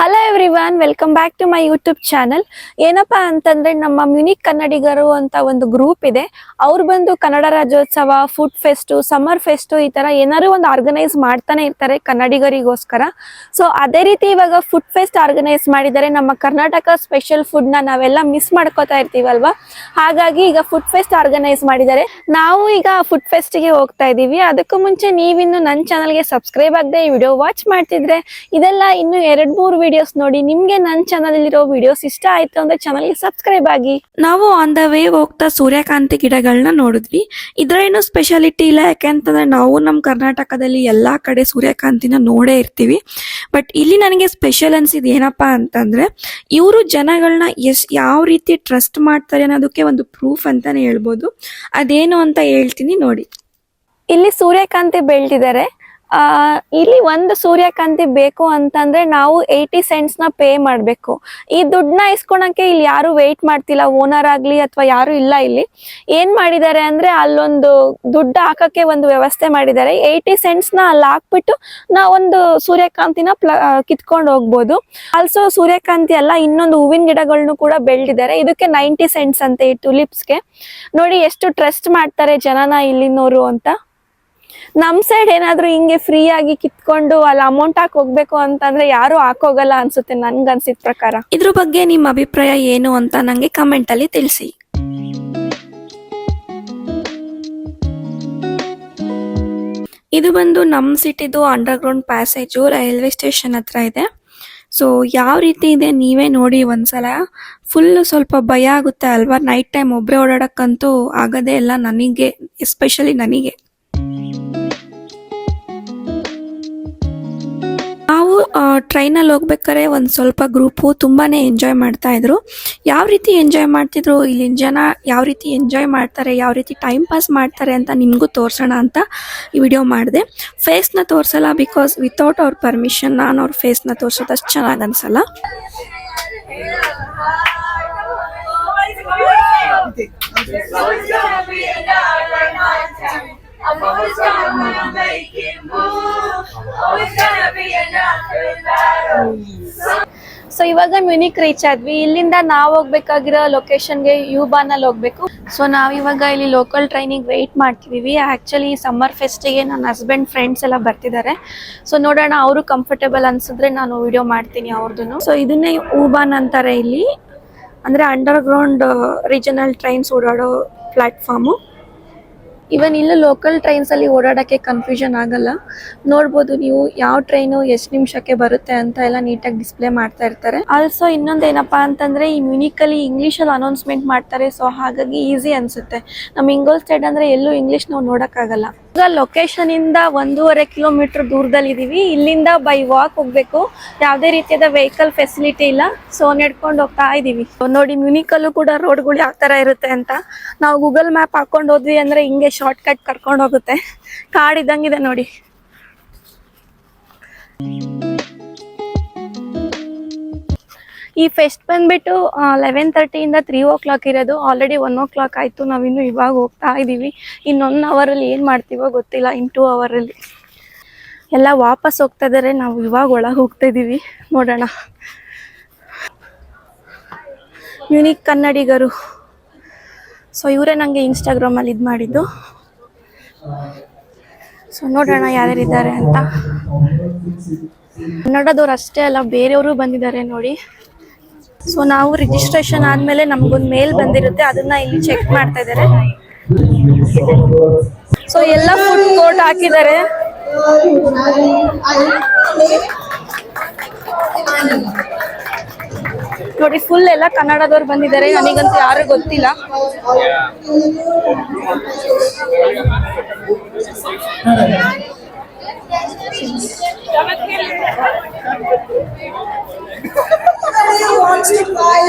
Hello everyone welcome back to my YouTube channel ಏನಪ್ಪಾ ಅಂತಂದ್ರೆ ನಮ್ಮ ಮ್ಯೂನಿಕ್ ಕನ್ನಡಿಗರು ಅಂತ ಒಂದು ಗ್ರೂಪ್ ಇದೆ. ಅವ್ರು ಬಂದು Kannada Rajyotsava food fest summer fest ಈ ತರ ಏನಾದ್ರು ಒಂದು ಆರ್ಗನೈಸ್ ಮಾಡ್ತಾನೆ ಇರ್ತಾರೆ ಕನ್ನಡಿಗರಿಗೋಸ್ಕರ. ಸೊ ಅದೇ ರೀತಿ ಇವಾಗ ಫುಡ್ ಫೆಸ್ಟ್ ಆರ್ಗನೈಸ್ ಮಾಡಿದರೆ ನಮ್ಮ ಕರ್ನಾಟಕ ಸ್ಪೆಷಲ್ ಫುಡ್ನ ನಾವೆಲ್ಲ ಮಿಸ್ ಮಾಡ್ಕೋತಾ ಇರ್ತೀವಲ್ವಾ? ಹಾಗಾಗಿ ಈಗ ಫುಡ್ ಫೆಸ್ಟ್ ಆರ್ಗನೈಸ್ ಮಾಡಿದರೆ ನಾವು ಈಗ ಫುಡ್ ಫೆಸ್ಟ್ಗೆ ಹೋಗ್ತಾ ಇದೀವಿ ಅದಕ್ಕೂ ಮುಂಚೆ ನೀವಿನ್ನು ನನ್ನ ಚಾನಲ್ಗೆ ಸಬ್ಸ್ಕ್ರೈಬ್ ಆಗದೆ ಈ ವಿಡಿಯೋ ವಾಚ್ ಮಾಡ್ತಿದ್ರೆ, ಇದೆಲ್ಲ ಇನ್ನು ಎರಡ್ ಮೂರು ವಿಡಿಯೋಸ್ ನೋಡಿ ನಿಮ್ಗೆ ನನ್ನ ಚಾನಲ್ ಇರೋ ವಿಡಿಯೋಸ್ ಇಷ್ಟ ಆಯ್ತು ಅಂದ್ರೆ ಚಾನಲ್ಗೆ ಸಬ್ಸ್ಕ್ರೈಬ್ ಆಗಿ. ನಾವು ಆನ್ ದ ವೇ ಹೋಗ್ತಾ ಸೂರ್ಯಕಾಂತಿ ಗಿಡಗಳನ್ನ ನೋಡಿದ್ವಿ. ಇದ್ರೇನು ಸ್ಪೆಷಾಲಿಟಿ ಇಲ್ಲ ಯಾಕೆಂತಂದ್ರೆ ನಾವು ನಮ್ಮ ಕರ್ನಾಟಕದಲ್ಲಿ ಎಲ್ಲಾ ಕಡೆ ಸೂರ್ಯಕಾಂತಿನ ನೋಡೇ ಇರ್ತೀವಿ. ಬಟ್ ಇಲ್ಲಿ ನನಗೆ ಸ್ಪೆಷಲ್ ಅನ್ಸಿದ್ ಏನಪ್ಪಾ ಅಂತಂದ್ರೆ ಇವರು ಜನಗಳನ್ನ ಎಸ್ ಯಾವ ರೀತಿ ಟ್ರಸ್ಟ್ ಮಾಡ್ತಾರೆ ಅನ್ನೋದಕ್ಕೆ ಒಂದು ಪ್ರೂಫ್ ಅಂತಾನೆ ಹೇಳ್ಬೋದು. ಅದೇನು ಅಂತ ಹೇಳ್ತೀನಿ ನೋಡಿ. ಇಲ್ಲಿ ಸೂರ್ಯಕಾಂತಿ ಬೆಳ್ದಿದ್ದಾರೆ. ಆ, ಇಲ್ಲಿ ಒಂದು ಸೂರ್ಯಕಾಂತಿ ಬೇಕು ಅಂತಂದ್ರೆ ನಾವು ಏಯ್ಟಿ ಸೆಂಟ್ಸ್ನ ಪೇ ಮಾಡ್ಬೇಕು. ಈ ದುಡ್ಡನ್ನ ಇಸ್ಕೊಳಕ್ಕೆ ಇಲ್ಲಿ ಯಾರು ವೇಟ್ ಮಾಡ್ತಿಲ್ಲ ಓನರ್ ಆಗ್ಲಿ ಅಥವಾ ಯಾರು ಇಲ್ಲ ಇಲ್ಲಿ. ಏನ್ ಮಾಡಿದ್ದಾರೆ ಅಂದ್ರೆ ಅಲ್ಲೊಂದು ದುಡ್ಡು ಹಾಕಕ್ಕೆ ಒಂದು ವ್ಯವಸ್ಥೆ ಮಾಡಿದ್ದಾರೆ. ಏಯ್ಟಿ ಸೆಂಟ್ಸ್ನ ಅಲ್ಲಿ ಹಾಕ್ಬಿಟ್ಟು ನಾವೊಂದು ಸೂರ್ಯಕಾಂತಿನ ಪ್ಲ ಕಿತ್ಕೊಂಡು ಹೋಗ್ಬೋದು. ಆಲ್ಸೋ ಸೂರ್ಯಕಾಂತಿ ಅಲ್ಲ, ಇನ್ನೊಂದು ಹೂವಿನ ಗಿಡಗಳನ್ನು ಕೂಡ ಬೆಳೆದಿದ್ದಾರೆ. ಇದಕ್ಕೆ ನೈಂಟಿ ಸೆಂಟ್ಸ್ ಅಂತೆ ಈ ಟುಲಿಪ್ಸ್ಗೆ ನೋಡಿ, ಎಷ್ಟು ಟ್ರಸ್ಟ್ ಮಾಡ್ತಾರೆ ಜನನ ಇಲ್ಲಿನವರು ಅಂತ. ನಮ್ ಸೈಡ್ ಏನಾದ್ರು ಹಿಂಗೆ ಫ್ರೀ ಆಗಿ ಕಿತ್ಕೊಂಡು ಅಲ್ಲಿ ಅಮೌಂಟ್ ಹಾಕಿ ಹೋಗ್ಬೇಕು ಅಂತಂದ್ರೆ ಯಾರು ಹಾಕೋಗಲ್ಲ ಅನ್ಸುತ್ತೆ ನನ್ಗೆ ಅನ್ಸಿದ ಪ್ರಕಾರ. ಇದ್ರ ಬಗ್ಗೆ ನಿಮ್ಮ ಅಭಿಪ್ರಾಯ ಏನು ಅಂತ ನಂಗೆ ಕಮೆಂಟ್ ಅಲ್ಲಿ ತಿಳಿಸಿ. ಇದು ಬಂದು ನಮ್ಮ ಸಿಟಿದು underground passage railway station ಹತ್ರ ಇದೆ. ಸೊ ಯಾವ ರೀತಿ ಇದೆ ನೀವೇ ನೋಡಿ ಒಂದ್ಸಲ. ಫುಲ್ ಸ್ವಲ್ಪ ಭಯ ಆಗುತ್ತೆ ಅಲ್ವಾ? ನೈಟ್ ಟೈಮ್ ಒಬ್ಬರೇ ಓಡಾಡಕ್ಕಂತೂ ಆಗೋದೇ ಇಲ್ಲ ನನಗೆ ಎಸ್ಪೆಷಲಿ ನನಗೆ. ಟ್ರೈನಲ್ಲಿ ಹೋಗ್ಬೇಕಾದ್ರೆ ಒಂದು ಸ್ವಲ್ಪ ಗ್ರೂಪು ತುಂಬಾ ಎಂಜಾಯ್ ಮಾಡ್ತಾ ಇದ್ರು. ಯಾವ ರೀತಿ ಎಂಜಾಯ್ ಮಾಡ್ತಿದ್ರು? ಇಲ್ಲಿನ ಜನ ಯಾವ ರೀತಿ ಎಂಜಾಯ್ ಮಾಡ್ತಾರೆ? ಯಾವ ರೀತಿ ಟೈಮ್ ಪಾಸ್ ಮಾಡ್ತಾರೆ ಅಂತ ನಿಮಗೂ ತೋರಿಸೋಣ ಅಂತ ಈ ವಿಡಿಯೋ ಮಾಡಿದೆ. ಫೇಸ್ನ ತೋರಿಸಲ್ಲ ಬಿಕಾಸ್ ವಿತೌಟ್ ಅವ್ರ ಪರ್ಮಿಷನ್ ನಾನು ಅವ್ರ ಫೇಸ್ನ ತೋರಿಸೋದು ಅಷ್ಟು ಚೆನ್ನಾಗಿ ಅನ್ಸಲ್ಲ. I'm always gonna make it move. Always gonna be. So ಇವಾಗ ಮ್ಯೂನಿಕ್ ರೀಚ್ ಆದ್ವಿ. ಇಲ್ಲಿಂದ ನಾವು ಹೋಗ್ಬೇಕಾಗಿರೋ ಲೊಕೇಶನ್ಗೆ ಯೂಬಾನಲ್ಲಿ ಹೋಗ್ಬೇಕು. ಸೊ ನಾವು ಇವಾಗ ಇಲ್ಲಿ ಲೋಕಲ್ ಟ್ರೈನಿಗೆ ವೆಯ್ಟ್ ಮಾಡ್ತಿದೀವಿ. ಆಕ್ಚುಲಿ ಸಮ್ಮರ್ ಫೆಸ್ಟಿಗೆ ನನ್ನ ಹಸ್ಬೆಂಡ್ ಫ್ರೆಂಡ್ಸ್ ಎಲ್ಲ ಬರ್ತಿದ್ದಾರೆ ಸೊ ನೋಡೋಣ, ಅವರು ಕಂಫರ್ಟೇಬಲ್ ಅನ್ಸಿದ್ರೆ ನಾನು ವಿಡಿಯೋ ಮಾಡ್ತೀನಿ ಅವ್ರದ್ದು ಸೊ ಇದನ್ನೇ ಊಬಾನ್ ಅಂತಾರೆ ಇಲ್ಲಿ. ಅಂದ್ರೆ ಅಂಡರ್ ಗ್ರೌಂಡ್ ರೀಜನಲ್ ಟ್ರೈನ್ಸ್ ಓಡಾಡೋ ಪ್ಲಾಟ್ಫಾರ್ಮು ಇವನ್ ಇಲ್ಲ ಲೋಕಲ್ ಟ್ರೈನ್ಸ್ ಅಲ್ಲಿ ಓಡಾಡಕ್ಕೆ ಕನ್ಫ್ಯೂಷನ್ ಆಗಲ್ಲ. ನೋಡ್ಬೋದು ನೀವು ಯಾವ ಟ್ರೈನು ಎಷ್ಟು ನಿಮಿಷಕ್ಕೆ ಬರುತ್ತೆ ಅಂತ ಎಲ್ಲ ನೀಟಾಗಿ ಡಿಸ್ಪ್ಲೇ ಮಾಡ್ತಾ ಇರ್ತಾರೆ. ಆಲ್ಸೋ ಇನ್ನೊಂದು ಏನಪ್ಪಾ ಅಂತಂದ್ರೆ ಈ ಮ್ಯೂನಿಕ್ ಅಲ್ಲಿ ಇಂಗ್ಲಿಷ್ ಅಲ್ಲಿ ಅನೌನ್ಸ್ಮೆಂಟ್ ಮಾಡ್ತಾರೆ. ಸೊ ಹಾಗಾಗಿ ಈಸಿ ಅನ್ಸುತ್ತೆ. ನಮ್ಮ ಇಂಗೋಲ್ ಸ್ಟೇಟ್ ಅಂದ್ರೆ ಎಲ್ಲೂ ಇಂಗ್ಲಿಷ್ ನಾವು ನೋಡಕ್ಕಾಗಲ್ಲ. ಈಗ ಲೊಕೇಶನ್ ಇಂದ ಒಂದೂವರೆ ಕಿಲೋಮೀಟರ್ ದೂರದಲ್ಲಿ ಇದೀವಿ. ಇಲ್ಲಿಂದ ಬೈ ವಾಕ್ ಹೋಗ್ಬೇಕು. ಯಾವುದೇ ರೀತಿಯಾದ ವೆಹಿಕಲ್ ಫೆಸಿಲಿಟಿ ಇಲ್ಲ. ಸೊ ನಡ್ಕೊಂಡು ಹೋಗ್ತಾ ಇದೀವಿ. ನೋಡಿ ಮ್ಯೂನಿಕ್ ಅಲ್ಲೂ ಕೂಡ ರೋಡ್ಗಳು ಯಾವ ತರ ಇರುತ್ತೆ ಅಂತ. ನಾವು ಗೂಗಲ್ ಮ್ಯಾಪ್ ಹಾಕೊಂಡು ಹೋದ್ವಿ ಅಂದ್ರೆ ಹಿಂಗೆ ಶಾರ್ಟ್ ಕಟ್ ಕರ್ಕೊಂಡು ಹೋಗುತ್ತೆ. ಕಾಡಿದಂಗಿದೆ ನೋಡಿ. ಈ ಫೆಸ್ಟ್ ಬಂದ್ಬಿಟ್ಟು ಲೆವೆನ್ ತರ್ಟಿಯಿಂದ ತ್ರೀ ಓ ಕ್ಲಾಕ್ ಇರೋದು. ಆಲ್ರೆಡಿ ಒನ್ ಓ ಕ್ಲಾಕ್ ಆಯಿತು ನಾವಿನ್ನು ಇವಾಗ ಹೋಗ್ತಾ ಇದ್ದೀವಿ ಇನ್ನು ಒನ್ ಅವರಲ್ಲಿ ಏನು ಮಾಡ್ತೀವೋ ಗೊತ್ತಿಲ್ಲ. ಇನ್ ಟೂ ಅವರಲ್ಲಿ ಎಲ್ಲ ವಾಪಸ್ ಹೋಗ್ತಾ ಇದ್ದಾರೆ ನಾವು ಇವಾಗ ಒಳಗೆ ಹೋಗ್ತಾ ಇದ್ದೀವಿ ನೋಡೋಣ. ಮ್ಯೂನಿಕ್ ಕನ್ನಡಿಗರು. ಸೊ ಇವರೇ ನನಗೆ ಇನ್ಸ್ಟಾಗ್ರಾಮಲ್ಲಿ ಇದು ಮಾಡಿದ್ದು. ಸೊ ನೋಡೋಣ ಯಾರ್ಯಾರಿದ್ದಾರೆ ಅಂತ. ಕನ್ನಡದವ್ರು ಅಷ್ಟೇ ಅಲ್ಲ, ಬೇರೆಯವರು ಬಂದಿದ್ದಾರೆ ನೋಡಿ. ಸೊ ನಾವು ರಿಜಿಸ್ಟ್ರೇಷನ್ ಆದ್ಮೇಲೆ ನಮ್ಗೊಂದು ಮೇಲ್ ಬಂದಿರುತ್ತೆ. ಅದನ್ನ ಇಲ್ಲಿ ಚೆಕ್ ಮಾಡ್ತಾ ಇದ್ದಾರೆ ಸೊ ಎಲ್ಲ ಫುಡ್ ಕೋರ್ಟ್ ಹಾಕಿದ್ದಾರೆ. ನೋಡಿ ಫುಲ್ ಎಲ್ಲ ಕನ್ನಡದವ್ರು ಬಂದಿದ್ದಾರೆ. ನನಗಂತೂ ಯಾರು ಗೊತ್ತಿಲ್ಲ. হচ্ছে প্রায়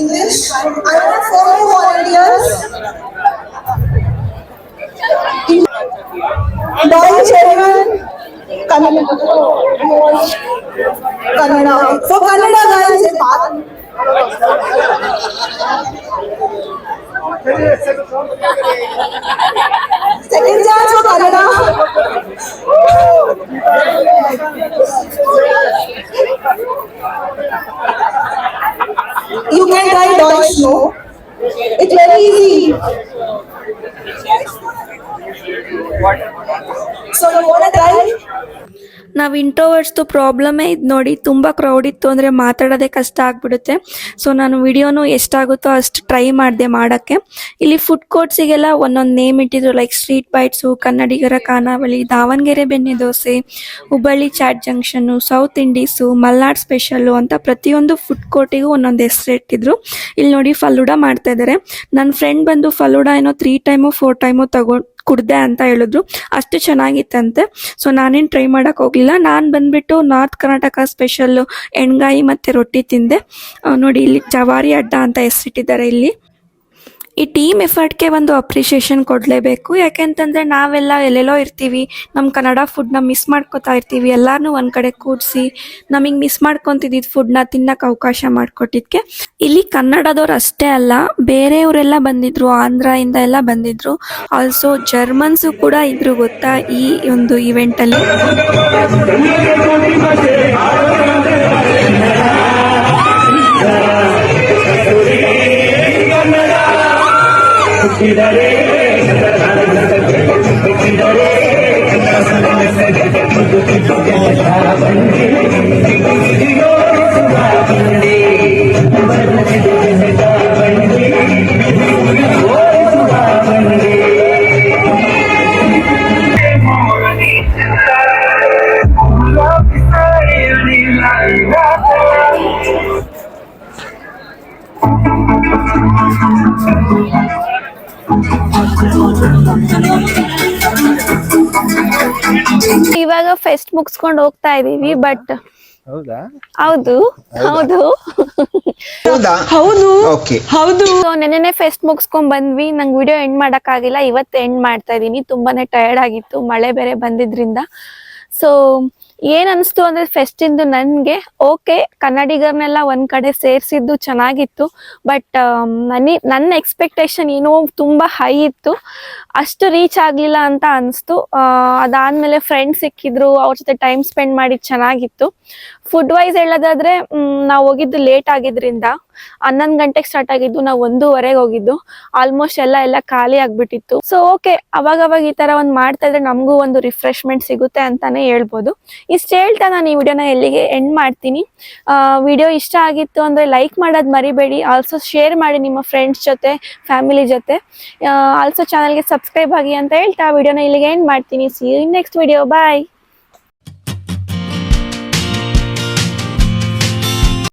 English I want four more volunteers Boys, everyone, Kannada. Kannada. For Kannada, guys, is part. Second chance for Kannada. You can try Deutsch, no? It's very easy. So you wanna try? ನಾವು ಇಂಟ್ರೋವರ್ಸ್ದು ಪ್ರಾಬ್ಲಮೇ ಇದು ನೋಡಿ ತುಂಬ crowd ಇತ್ತು ಅಂದರೆ ಮಾತಾಡೋದೇ ಕಷ್ಟ ಆಗ್ಬಿಡುತ್ತೆ. So ನಾನು ವಿಡಿಯೋನು ಎಷ್ಟಾಗುತ್ತೋ ಅಷ್ಟು ಟ್ರೈ ಮಾಡಿದೆ ಮಾಡೋಕ್ಕೆ. ಇಲ್ಲಿ ಫುಡ್ ಕೋರ್ಟ್ಸಿಗೆಲ್ಲ ಒಂದೊಂದು ನೇಮ್ ಇಟ್ಟಿದ್ರು ಲೈಕ್ ಸ್ಟ್ರೀಟ್ ಬೈಟ್ಸು ಕನ್ನಡಿಗರ ಖಾನಾವಳಿ, ದಾವಣಗೆರೆ ಬೆಣ್ಣೆ dosa, Hubballi chaat junction south Indies Malnad special ಅಂತ ಪ್ರತಿಯೊಂದು ಫುಡ್ ಕೋರ್ಟಿಗೂ ಒಂದೊಂದು ಹೆಸರು ಇಟ್ಟಿದ್ರು. ಇಲ್ಲಿ ನೋಡಿ ಫಲೂಡ ಮಾಡ್ತಾ ಇದ್ದಾರೆ ನನ್ನ ಫ್ರೆಂಡ್ ಬಂದು ಫಲೂಡ ಏನೋ ತ್ರೀ ಟೈಮು ಫೋರ್ ಟೈಮು ತಗೊಂಡು ಕುಡ್ದೆ ಅಂತ ಹೇಳಿದ್ರು. ಅಷ್ಟು ಚೆನ್ನಾಗಿತ್ತಂತೆ. ಸೊ ನಾನೇನು ಟ್ರೈ ಮಾಡಕ್ ಹೋಗಲಿಲ್ಲ. ನಾನು ಬಂದ್ಬಿಟ್ಟು ನಾರ್ತ್ ಕರ್ನಾಟಕ ಸ್ಪೆಷಲ್ ಎಣ್ಗಾಯಿ ಮತ್ತೆ ರೊಟ್ಟಿ ತಿಂದೆ. ನೋಡಿ, ಇಲ್ಲಿ ಜವಾರಿ ಅಡ್ಡ ಅಂತ ಹೆಸರಿಟ್ಟಿದ್ದಾರೆ ಇಲ್ಲಿ. ಈ ಟೀಮ್ ಎಫರ್ಟ್ಗೆ ಒಂದು ಅಪ್ರಿಷಿಯೇಷನ್ ಕೊಡಲೇಬೇಕು. ಯಾಕೆಂತಂದರೆ ನಾವೆಲ್ಲ ಎಲ್ಲೆಲ್ಲೋ ಇರ್ತೀವಿ. ನಮ್ಮ ಕನ್ನಡ ಫುಡ್ನ ಮಿಸ್ ಮಾಡ್ಕೋತಾ ಇರ್ತೀವಿ. ಎಲ್ಲಾನು ಒಂದು ಕಡೆ ಕೂಡಿಸಿ ನಮಗೆ ಮಿಸ್ ಮಾಡ್ಕೊತಿದ್ದಿದ್ದು ಫುಡ್ನ ತಿನ್ನಕ್ಕೆ ಅವಕಾಶ ಮಾಡಿಕೊಟ್ಟಿದ್ದಕ್ಕೆ ಇಲ್ಲಿ ಕನ್ನಡದವ್ರು ಅಷ್ಟೇ ಅಲ್ಲ, ಬೇರೆಯವರೆಲ್ಲ ಬಂದಿದ್ರು, ಆಂಧ್ರದಿಂದ ಎಲ್ಲ ಬಂದಿದ್ರು. ಆಲ್ಸೋ ಜರ್ಮನ್ಸು ಕೂಡ ಇದ್ರು ಗೊತ್ತಾ ಈ ಒಂದು ಇವೆಂಟಲ್ಲಿ ಇವಾಗ ಫೆಸ್ಟ್ ಮುಗಿಸ್ಕೊಂಡು ಹೋಗ್ತಾ ಇದೀವಿ ಬಟ್ ಹೌದಾ? ಹೌದು ಹೌದು? ಹೌದಾ. ಹೌದು? ಓಕೆ. ಹೌದು. ನೆನ್ನೆ ನೆನ್ನೆನೆ ಫೆಸ್ಟ್ ಮುಗಿಸ್ಕೊಂಡ್ ಬಂದ್ವಿ. ನಂಗೆ ವಿಡಿಯೋ ಎಂಡ್ ಮಾಡಕ್ ಆಗಿಲ್ಲ ಇವತ್ತು ಎಂಡ್ ಮಾಡ್ತಾ ಇದೀನಿ. ತುಂಬಾನೇ ಟಯರ್ಡ್ ಆಗಿತ್ತು. ಮಳೆ ಬೇರೆ ಬಂದಿದ್ರಿಂದ. ಸೊ ಏನ್ ಅನ್ಸ್ತು ಅಂದ್ರೆ ಫೆಸ್ಟ್ ಇಂದ ನನ್ಗೆ ಓಕೆ ಕನ್ನಡಿಗರ್ನೆಲ್ಲ ಒಂದ್ ಕಡೆ ಸೇರ್ಸಿದ್ದು ಚೆನ್ನಾಗಿತ್ತು ಬಟ್ ನನಿ ನನ್ನ ಎಕ್ಸ್ಪೆಕ್ಟೇಷನ್ ಏನೋ ತುಂಬಾ ಹೈ ಇತ್ತು. ಅಷ್ಟು ರೀಚ್ ಆಗ್ಲಿಲ್ಲ ಅಂತ ಅನ್ಸ್ತು. ಅದಾದ್ಮೇಲೆ ಫ್ರೆಂಡ್ಸ್ ಸಿಕ್ಕಿದ್ರು, ಅವ್ರ ಜೊತೆ ಟೈಮ್ ಸ್ಪೆಂಡ್ ಮಾಡಿ ಚೆನ್ನಾಗಿತ್ತು. ಫುಡ್ ವೈಸ್ ಹೇಳೋದಾದ್ರೆ ನಾವು ಹೋಗಿದ್ದು ಲೇಟ್ ಆಗಿದ್ರಿಂದ, ಹನ್ನೊಂದು ಗಂಟೆಗೆ ಸ್ಟಾರ್ಟ್ ಆಗಿದ್ದು, ನಾವು ಒಂದೂವರೆಗೆ ಹೋಗಿದ್ದು. ಆಲ್ಮೋಸ್ಟ್ ಎಲ್ಲ ಎಲ್ಲ ಖಾಲಿ ಆಗ್ಬಿಟ್ಟಿತ್ತು. ಸೊ ಓಕೆ ಅವಾಗ ಅವಾಗ ಈ ತರ ಒಂದ್ ಮಾಡ್ತಾ ಇದ್ರೆ ನಮಗೂ ಒಂದು ರಿಫ್ರೆಶ್ಮೆಂಟ್ ಸಿಗುತ್ತೆ ಅಂತಾನೆ ಹೇಳ್ಬೋದು. ಇಷ್ಟು ಹೇಳ್ತಾ ನಾನು ಈ ವಿಡಿಯೋನ ಎಲ್ಲಿಗೆ ಎಂಡ್ ಮಾಡ್ತೀನಿ. ವಿಡಿಯೋ ಇಷ್ಟ ಆಗಿತ್ತು ಅಂದ್ರೆ ಲೈಕ್ ಮಾಡೋದು ಮರಿಬೇಡಿ. ಆಲ್ಸೋ ಶೇರ್ ಮಾಡಿ ನಿಮ್ಮ ಫ್ರೆಂಡ್ಸ್ ಜೊತೆ ಫ್ಯಾಮಿಲಿ ಜೊತೆ. ಆಲ್ಸೋ ಚಾನಲ್ಗೆ ಸಬ್ಸ್ಕ್ರೈಬ್ ಆಗಿ ಅಂತ ಹೇಳ್ತಾ ವಿಡಿಯೋನ ಇಲ್ಲಿಗೆ ಎಂಡ್ ಮಾಡ್ತೀನಿ. C next video bye